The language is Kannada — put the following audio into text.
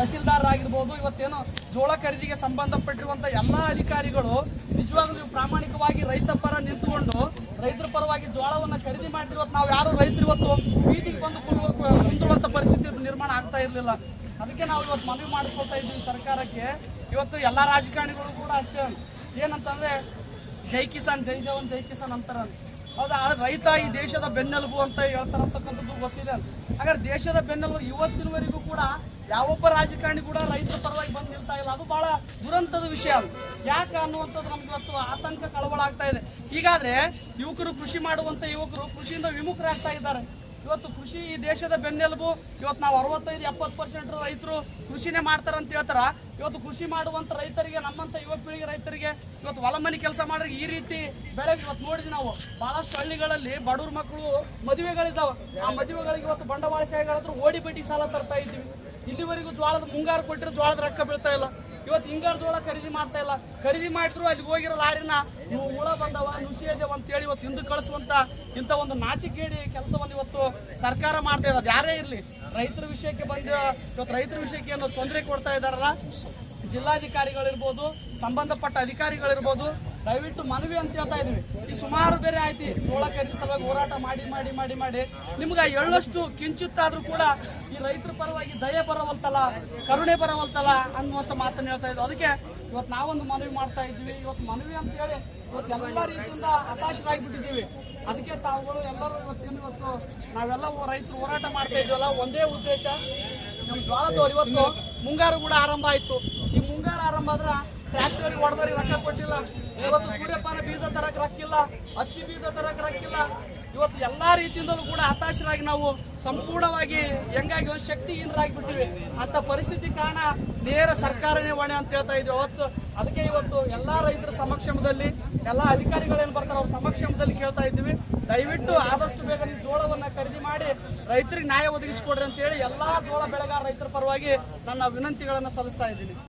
ತಹಸೀಲ್ದಾರ್ ಆಗಿರ್ಬೋದು, ಇವತ್ತೇನು ಜೋಳ ಖರೀದಿಗೆ ಸಂಬಂಧಪಟ್ಟಿರುವಂತ ಎಲ್ಲಾ ಅಧಿಕಾರಿಗಳು ನಿಜವಾಗ್ಲೂ ನೀವು ಪ್ರಾಮಾಣಿಕವಾಗಿ ರೈತ ಪರ ನಿಂತುಕೊಂಡು ರೈತರ ಪರವಾಗಿ ಜೋಳವನ್ನ ಖರೀದಿ ಮಾಡಿರುವತ್ತು ನಾವು ಯಾರು ರೈತರು ಇವತ್ತು ಬೀದಿಗೆ ಬಂದು ಕುಂದ್ರುವಂತ ಪರಿಸ್ಥಿತಿ ನಿರ್ಮಾಣ ಆಗ್ತಾ ಇರಲಿಲ್ಲ. ಅದಕ್ಕೆ ನಾವು ಇವತ್ತು ಮನವಿ ಮಾಡ್ಕೊಳ್ತಾ ಇದ್ದೀವಿ ಸರ್ಕಾರಕ್ಕೆ. ಇವತ್ತು ಎಲ್ಲ ರಾಜಕಾರಣಿಗಳು ಕೂಡ ಅಷ್ಟೇ. ಏನಂತಂದ್ರೆ, ಜೈ ಕಿಸಾನ್, ಜೈ ಜವಾನ್, ಜೈ ಕಿಸಾನ್ ಅಂತಾರೆ ಹೌದಾ? ರೈತ ಈ ದೇಶದ ಬೆನ್ನೆಲುಬು ಅಂತ ಹೇಳ್ತಾರಂತಕ್ಕಂಥದ್ದು ಗೊತ್ತಿದೆ. ಹಾಗಾದ್ರೆ ದೇಶದ ಬೆನ್ನೆಲುಬು ಇವತ್ತಿನವರೆಗೂ ಕೂಡ ಯಾವೊಬ್ಬ ರಾಜಕಾರಣಿ ಕೂಡ ರೈತರ ಪರವಾಗಿ ಬಂದು ನಿಲ್ತಾ ಇಲ್ಲ. ಅದು ಬಹಳ ದುರಂತದ ವಿಷಯ ಅದು. ಯಾಕೆ ಅನ್ನುವಂಥದ್ದು ನಮ್ಗೆ ಇವತ್ತು ಆತಂಕ ಕಳವಳ ಆಗ್ತಾ ಇದೆ. ಹೀಗಾದ್ರೆ ಯುವಕರು ಕೃಷಿ ಮಾಡುವಂತ ಯುವಕರು ಕೃಷಿಯಿಂದ ವಿಮುಖರಾಗ್ತಾ ಇದ್ದಾರೆ. ಇವತ್ತು ಕೃಷಿ ಈ ದೇಶದ ಬೆನ್ನೆಲುಬು. ಇವತ್ತು ನಾವು ಅರವತ್ತೈದು, ಎಪ್ಪತ್ತು ಪರ್ಸೆಂಟ್ ರೈತರು ಕೃಷಿನೇ ಮಾಡ್ತಾರೆ ಅಂತ ಹೇಳ್ತಾರ. ಇವತ್ತು ಕೃಷಿ ಮಾಡುವಂತ ರೈತರಿಗೆ, ನಮ್ಮಂತ ಯುವ ಪೀಳಿಗೆ ರೈತರಿಗೆ ಇವತ್ತು ಹೊಲ ಮನೆ ಕೆಲಸ ಮಾಡ್ರಿ ಈ ರೀತಿ ಬೆಳೆಗೆ ಇವತ್ತು ನೋಡಿದ್ವಿ ನಾವು. ಭಾಳಷ್ಟು ಹಳ್ಳಿಗಳಲ್ಲಿ ಬಡವ್ರ ಮಕ್ಕಳು ಮದುವೆಗಳಿದ್ದಾವೆ. ಆ ಮದುವೆಗಳಿಗೆ ಇವತ್ತು ಬಂಡವಾಳಶಾಹಿಗಳತ್ರ ಓಡಿ ಬಡ್ಡಿ ಸಾಲ ತರ್ತಾ ಇದ್ದೀವಿ. ಇಲ್ಲಿವರೆಗೂ ಜೋಳದ ಮುಂಗಾರು ಕೊಟ್ಟರೆ ಜೋಳದ ರೊಕ್ಕ ಬೀಳ್ತಾ ಇಲ್ಲ. ಇವತ್ತು ಹಿಂಗಾರು ಜೋಳ ಖರೀದಿ ಮಾಡ್ತಾ ಇಲ್ಲ. ಖರೀದಿ ಮಾಡಿದ್ರು ಅಲ್ಲಿ ಹೋಗಿರೋ ಲಾರಿನ ಹುಳ ಬಂದವ, ನುಸಿ ಅದೇವ ಅಂತೇಳಿ ಇವತ್ತು ಹಿಂದೆ ಕಳಿಸುವಂತ ಇಂಥ ಒಂದು ನಾಚಿಕೇಡಿ ಕೆಲಸವನ್ನು ಇವತ್ತು ಸರ್ಕಾರ ಮಾಡ್ತಾ ಇದ್ದಾರೆ ಯಾರೇ ಇರಲಿ, ರೈತರ ವಿಷಯಕ್ಕೆ ಬಂದ ಇವತ್ತು ರೈತರ ವಿಷಯಕ್ಕೆ ಏನೋ ತೊಂದರೆ ಕೊಡ್ತಾ ಇದ್ದಾರಲ್ಲ, ಜಿಲ್ಲಾಧಿಕಾರಿಗಳಿರ್ಬೋದು, ಸಂಬಂಧಪಟ್ಟ ಅಧಿಕಾರಿಗಳಿರ್ಬೋದು ದಯವಿಟ್ಟು ಮನವಿ ಅಂತ ಹೇಳ್ತಾ ಇದೀವಿ ಈ ಸುಮಾರು ಬೇರೆ ಆಯ್ತು. ಜೋಳ ಖರೀದಿ ಸಲುವಾಗಿ ಹೋರಾಟ ಮಾಡಿ ಮಾಡಿ ಮಾಡಿ ಮಾಡಿ. ನಿಮ್ಗೆ ಎಳ್ಳಷ್ಟು ಕಿಂಚಿತ್ತಾದ್ರೂ ಕೂಡ ಈ ರೈತರ ಪರವಾಗಿ ದಯೆ ಬರವಲ್ತಲ್ಲ, ಕರುಣೆ ಬರವಲ್ತಲ್ಲ ಅನ್ನುವಂಥ ಮಾತನ್ನು ಹೇಳ್ತಾ ಇದ್ವಿ ಅದಕ್ಕೆ ಇವತ್ತು ನಾವೊಂದು ಮನವಿ ಮಾಡ್ತಾ ಇದ್ವಿ ಇವತ್ತು ಮನವಿ ಅಂತ ಹೇಳಿ ಇವತ್ತು ಎಲ್ಲ ರೀತಿಯಿಂದ ಹತಾಶರಾಗಿಬಿಟ್ಟಿದ್ದೀವಿ. ಅದಕ್ಕೆ ತಾವುಗಳು ಎಲ್ಲರೂ ಇವತ್ತೇನು ಇವತ್ತು ನಾವೆಲ್ಲ ರೈತರು ಹೋರಾಟ ಮಾಡ್ತಾ ಇದ್ವಲ್ಲ, ಒಂದೇ ಉದ್ದೇಶ. ನಮ್ಮ ಜ್ವಾಳದವರು ಇವತ್ತು ಮುಂಗಾರು ಕೂಡ ಆರಂಭ ಆಯ್ತು. ಈ ಮುಂಗಾರು ಆರಂಭ ಆದ್ರ ಟ್ರ್ಯಾಕ್ಟರ್ ಹೊಡೆದವ್ರಿಗೆ ರೊಕ್ಕ ಕೊಟ್ಟಿಲ್ಲ. ಇವತ್ತು ಸೂರ್ಯಪಾನ ಬೀಜ ತರಕ್ ರಕ್ಕಿಲ್ಲ, ಹತ್ತಿ ಬೀಜ ತರಕ್ ರಕ್ಕಿಲ್ಲ. ಇವತ್ತು ಎಲ್ಲಾ ರೀತಿಯಿಂದಲೂ ಕೂಡ ಹತಾಶರಾಗಿ ನಾವು ಸಂಪೂರ್ಣವಾಗಿ ಹೆಂಗಾಗಿ ಒಂದು ಶಕ್ತಿಹೀನರಾಗಿಬಿಟ್ಟಿವಿ. ಅಂತ ಪರಿಸ್ಥಿತಿ ಕಾರಣ ನೇರ ಸರ್ಕಾರನೇ ಹೊಣೆ ಅಂತ ಹೇಳ್ತಾ ಇದ್ವಿ. ಅವತ್ತು ಅದಕ್ಕೆ ಇವತ್ತು ಎಲ್ಲಾ ರೈತರ ಸಮಕ್ಷಮದಲ್ಲಿ ಎಲ್ಲಾ ಅಧಿಕಾರಿಗಳೇನು ಬರ್ತಾರೆ ಅವ್ರ ಸಮಕ್ಷಮದಲ್ಲಿ ಕೇಳ್ತಾ ಇದ್ದೀವಿ. ದಯವಿಟ್ಟು ಆದಷ್ಟು ಬೇಗ ನೀವು ಜೋಳವನ್ನ ಖರೀದಿ ಮಾಡಿ ರೈತರಿಗೆ ನ್ಯಾಯ ಒದಗಿಸಿಕೊಡ್ರಿ ಅಂತ ಹೇಳಿ ಎಲ್ಲಾ ಜೋಳ ಬೆಳೆಗಾರ ರೈತರ ಪರವಾಗಿ ನನ್ನ ವಿನಂತಿಗಳನ್ನ ಸಲ್ಲಿಸ್ತಾ ಇದ್ದೀನಿ.